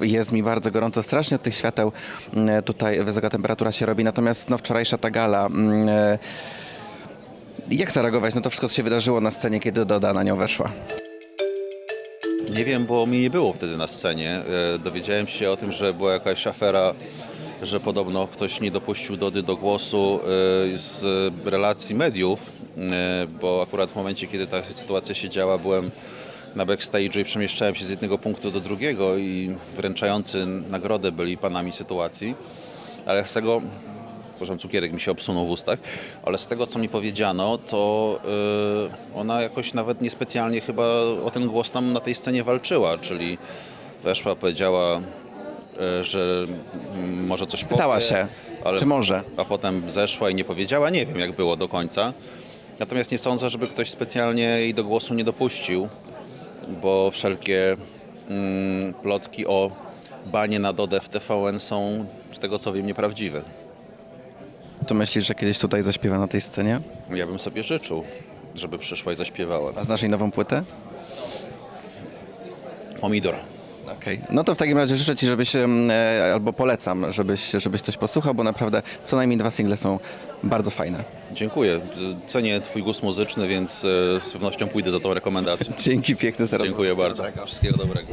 jest mi bardzo gorąco, strasznie od tych świateł mm, tutaj wysoka temperatura się robi, natomiast no, wczorajsza ta gala, mm, e, jak zareagować na to wszystko, co się wydarzyło na scenie, kiedy Doda na nią weszła? Nie wiem, bo mnie nie było wtedy na scenie. E, Dowiedziałem się o tym, że była jakaś afera, że podobno ktoś nie dopuścił Dody do głosu e, z relacji mediów, e, bo akurat w momencie, kiedy ta sytuacja się działa, byłem na backstage'u i przemieszczałem się z jednego punktu do drugiego i wręczający nagrodę byli panami sytuacji. Ale z tego przepraszam, cukierek mi się obsunął w ustach, ale z tego, co mi powiedziano, to y, ona jakoś nawet niespecjalnie chyba o ten głos nam na tej scenie walczyła, czyli weszła, powiedziała, y, że mm, może coś Pytała powie, się, ale, czy może. A potem zeszła i nie powiedziała, nie wiem jak było do końca. Natomiast nie sądzę, żeby ktoś specjalnie jej do głosu nie dopuścił, bo wszelkie mm, plotki o banie na Dodę w TVN są, z tego co wiem, nieprawdziwe. To myślisz, że kiedyś tutaj zaśpiewa na tej scenie? Ja bym sobie życzył, żeby przyszła i zaśpiewała. A znasz jej nową płytę? Pomidor. Okej. No to w takim razie życzę Ci, żebyś, em, e, albo polecam, żebyś, żebyś coś posłuchał, bo naprawdę co najmniej dwa single są bardzo fajne. Dziękuję. Cenię Twój gust muzyczny, więc e, z pewnością pójdę za tą rekomendacją. Dzięki piękne za Dziękuję bardzo. Wszystkiego dobrego.